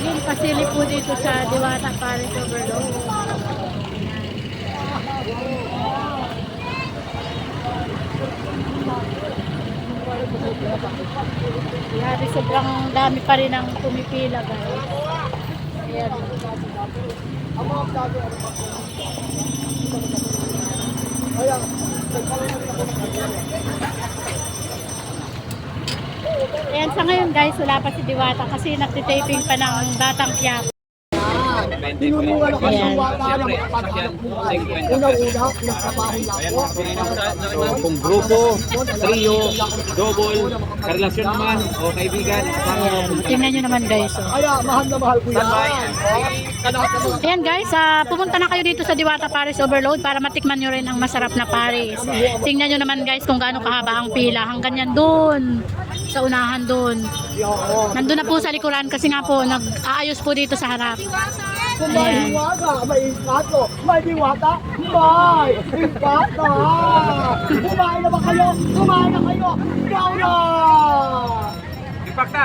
laging pasili po dito sa Diwata Paris Overload. Yan, sobrang dami pa rin ang pumipila guys. Ayan. Ayan, sa ngayon guys, wala pa si Diwata kasi nagtitaping pa ng Batang Quiapo. Tinulungan ako Ayan. ng bata na makapaghanap buhay. Una-una, nagtrabaho lang ako. kung grupo, trio, double, karelasyon naman, o kaibigan. Ayan, tingnan nyo naman guys. Oh. Kaya mahal na mahal ko yan. Na Ayan guys, ah, pumunta na kayo dito sa Diwata Paris Overload para matikman nyo rin ang masarap na Paris. Tingnan nyo naman guys kung gaano kahaba ang pila. Hanggang yan doon, sa unahan doon. Oo. Nandun na po sa likuran kasi nga po nag-aayos po dito sa harap. Ayan. hiwaga, may iskato, may diwata, may iskato. Kumain na ba kayo? Kumain na kayo? Ikaw na! Impacta,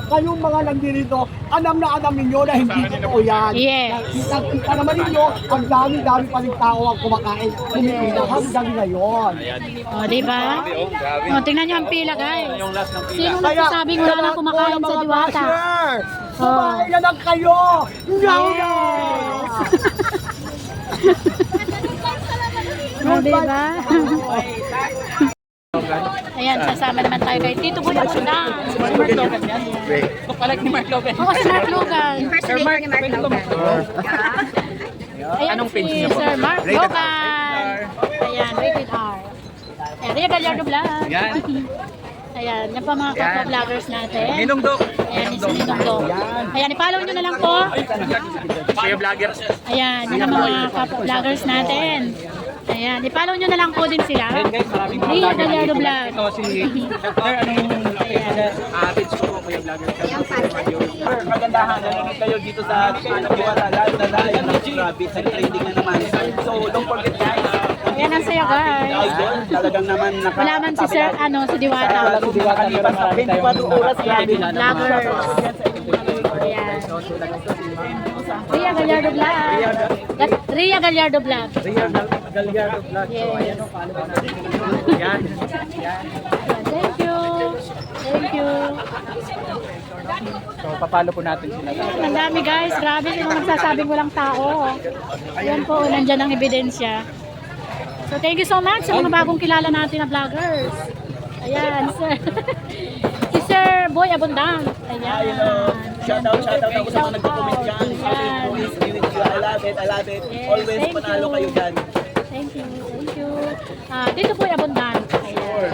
kayong mga nandito, alam na alam ninyo na hindi totoo yan. Yes. Kita naman ninyo, ang dami-dami pa rin tao ang kumakain. Kumipila hanggang ngayon. O, oh, di ba? Oh, grabe. O, tingnan nyo ang pila guys. Yung last ng pila. Sino nagsasabing wala nang kumakain sa Diwata? Kumain na lang kayo! Ngaw na! O, di ba? Ayan, sasama naman tayo kay Tito Boy Abundan. Si Mark Logan. Kapalag ni Mark Logan. Oo, si Mark Logan. Impersonator ni Mark Logan. Ayan Anong si? Sir Mark Logan. Ayan, rated R. Ayan, Ria Gallardo Vlog. Yan. Ayan, yan pa mga kapwa-vloggers natin. Ninong Dok. Ayan, si Ninong Do. Ayan, i-follow nyo na lang po. Kuya Vlogger. Ayan, yun ang mga kapwa-vloggers natin. Ayan, i-follow nyo na lang po din sila. Ayan guys, maraming mga vlogger Gallardo dito. Vlog. Ito si Sir, anong average ko po Kuya Vlogger? Sir, magandahan. Nanonood kayo dito sa ano diwata. Live na live. Grabe. Sa trending na naman. So, don't forget guys. Ayan ang saya guys. Talagang naman naka... Wala man si Sir, ano, si Diwata. Wala si Diwata. Kalipas sa 24 oras. Grabe. Vloggers. Ayan. Ria Gallardo Vlog. Ria Gallardo Vlog. Ria Gallardo Vlog. So, ayan o, follow ka natin. Yan. Yan. Thank you. Thank you. So, papalo po natin sila. Ang dami guys. Grabe sino nagsasabing walang tao. Ayan po, nandyan ang ebidensya. So thank you so much sa mga bagong kilala natin na vloggers. Ayan, sir. si Sir Boy Abundant. Ayan. Shout out, shout out ako sa mga nagko-comment dyan. Ayan. I love it, I love it. Yes, Always thank panalo you. kayo dyan. Thank you, thank you. Ah, dito po Abundant. Ayan.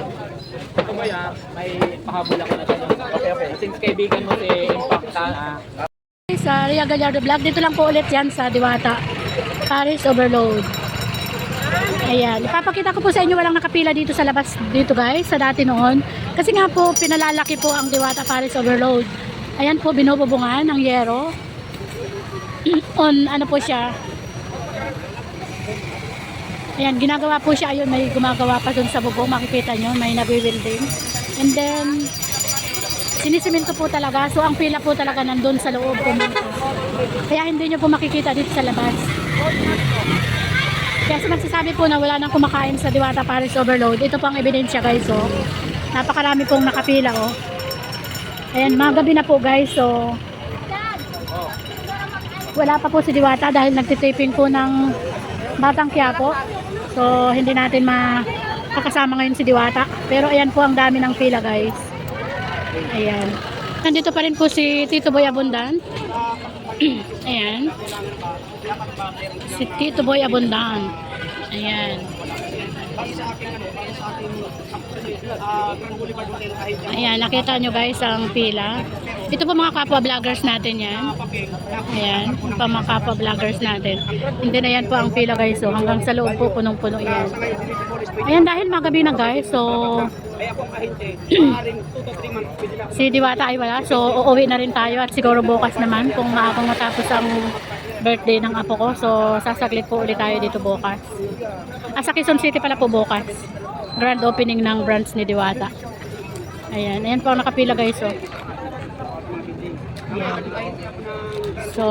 Ito mo ya, may pahabol ako na dyan. Okay, okay. Since kaibigan mo si Impacta, ah, Sa Ria Gallardo Vlog, dito lang po ulit yan sa Diwata. Paris Overload. Ayan, ipapakita ko po sa inyo walang nakapila dito sa labas dito guys, sa dati noon. Kasi nga po, pinalalaki po ang Diwata Paris Overload. Ayan po, binububungan ng yero. On, ano po siya. Ayan, ginagawa po siya. Ayun, may gumagawa pa dun sa bubong. Makikita nyo, may nabibuilding. And then, sinisiminto po talaga. So, ang pila po talaga nandun sa loob pumunta. Kaya hindi nyo po makikita dito sa labas. Kaya sa magsasabi po na wala nang kumakain sa Diwata Paris Overload, ito po ang ebidensya guys. Oh. Napakarami pong nakapila. Oh. Ayan, mga gabi na po guys. So, wala pa po si Diwata dahil nagtitaping po ng Batang Quiapo. So, hindi natin makakasama ngayon si Diwata. Pero ayan po ang dami ng pila guys. Ayan. Nandito pa rin po si Tito Boy Abundan. Ayan. Si Tito Boy Abundan. Ayan. Ayan, nakita nyo guys ang pila. Ito po mga kapwa vloggers natin yan. Ayan, pa mga kapwa vloggers natin. Hindi na yan po ang pila guys. So hanggang sa loob po punong-puno yan. Ayan, dahil magabi na guys, so Kaya kung kahinte, maaaring 2 to 3 months pwede na. si Diwata ay wala. So, uuwi na rin tayo at siguro bukas naman kung maakong matapos ang birthday ng apo ko. So, sasaglit po ulit tayo dito bukas. Ah, sa Quezon City pala po bukas. Grand opening ng branch ni Diwata. Ayan, ayan po ang nakapila guys. Oh. Ayan. So,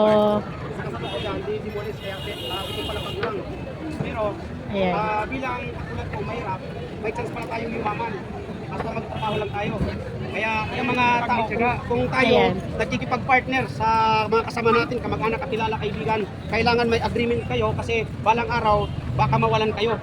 Pero, ayan. May chance pala tayong yumaman. Basta magtrabaho lang tayo. Kaya yung mga tao, kung, kung tayo Ayan. nagkikipag-partner sa mga kasama natin, kamag-anak, kakilala, kaibigan, kailangan may agreement kayo kasi balang araw, baka mawalan kayo.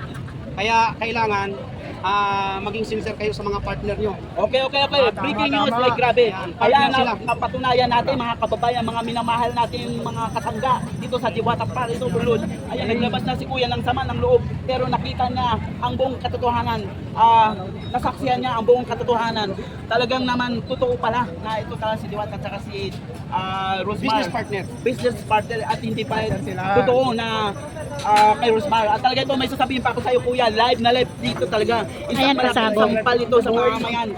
Kaya kailangan ah, maging sincere kayo sa mga partner nyo. Okay, okay, okay. Breaking news, like grabe. Kaya partner sila. na, napatunayan natin mga kababayan, mga minamahal natin mga kasangga dito sa Diwata Paris Overload. Ayan, naglabas na si Kuya ng sama ng loob. Pero nakita niya ang buong katotohanan. Ah, nasaksihan niya ang buong katotohanan. Talagang naman totoo pala na ito talaga si Diwata at si ah, Rosmar. Business partner. business partner at hindi pa totoo na ah, kay Rosmar. At talaga ito may sasabihin pa ako sa iyo kuya, live na live dito talaga. Ayan, malaking pasabog. sampal ito sa mga mayan.